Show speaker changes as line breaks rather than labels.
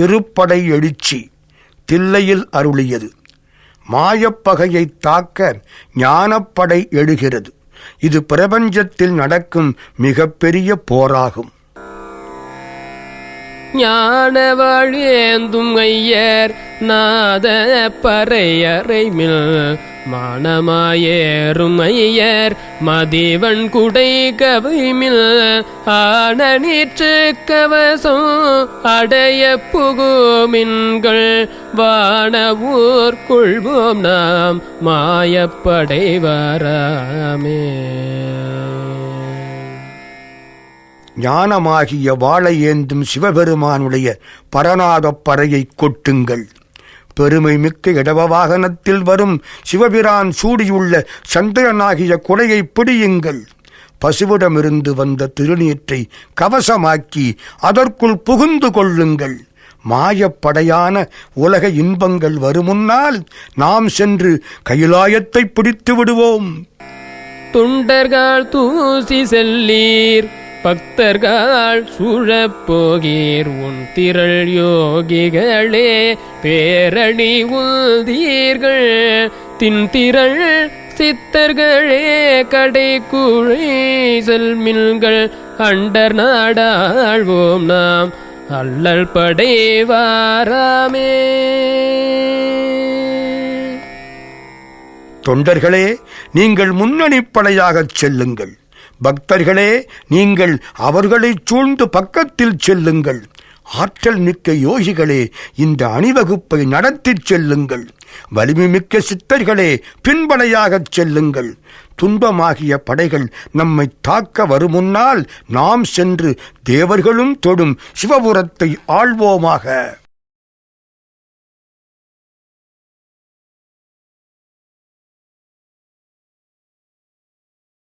திருப்படை எழுச்சி தில்லையில் அருளியது. மாயப்பகையை தாக்க ஞானப்படை எழுகிறது. இது பிரபஞ்சத்தில் நடக்கும் மிகப்பெரிய போராகும்.
ஞான வழியேந்தும் ஐயர் நாத பறையறைமில் மானமாயேறும் மதிவன் குடை கவிமில் ஆன நீற்று கவசம் அடைய புகுமின்கள் வானவூர் கொள்வோம் நாம் மாயப்படைவாராமே.
ஞானமாகிய வாழை ஏந்தும் சிவபெருமானுடைய பரநாதப் பறையை கொட்டுங்கள். பெருமை மிக்க இடவ வாகனத்தில் வரும் சிவபிரான் சூடியுள்ள சந்திரனாகிய குடையை பிடியுங்கள். பசுவிடமிருந்து வந்த திருநீற்றை கவசமாக்கி அதற்குள் புகுந்து கொள்ளுங்கள். மாயப்படையான உலக இன்பங்கள் வருமுன்னால் நாம் சென்று கைலாயத்தை பிடித்து விடுவோம்.
துண்டர்கள் தூசி செல்லீர். பக்தர்கள் சூழப்போகீர் உன் திரள் யோகிகளே பேரணி உந்தீர்கள் தின்திரள் சித்தர்களே கடை குழை செல்மின்கள் அண்டர் நாடாழ்வோம் நாம் அல்லல் படைவாராமே.
தொண்டர்களே நீங்கள் முன்னணி படையாகச் செல்லுங்கள். பக்தர்களே நீங்கள் அவர்களைச் சூழ்ந்து பக்கத்தில் செல்லுங்கள். ஆற்றல் மிக்க யோகிகளே இந்த அணிவகுப்பை நடத்திச் செல்லுங்கள். வலிமை மிக்க சித்தர்களே பின்படையாகச் செல்லுங்கள். துன்பமாகிய படைகள் நம்மை தாக்க வருமுன்னால் நாம் சென்று தேவர்களும் தொடும் சிவபுரத்தை ஆள்வோமாக.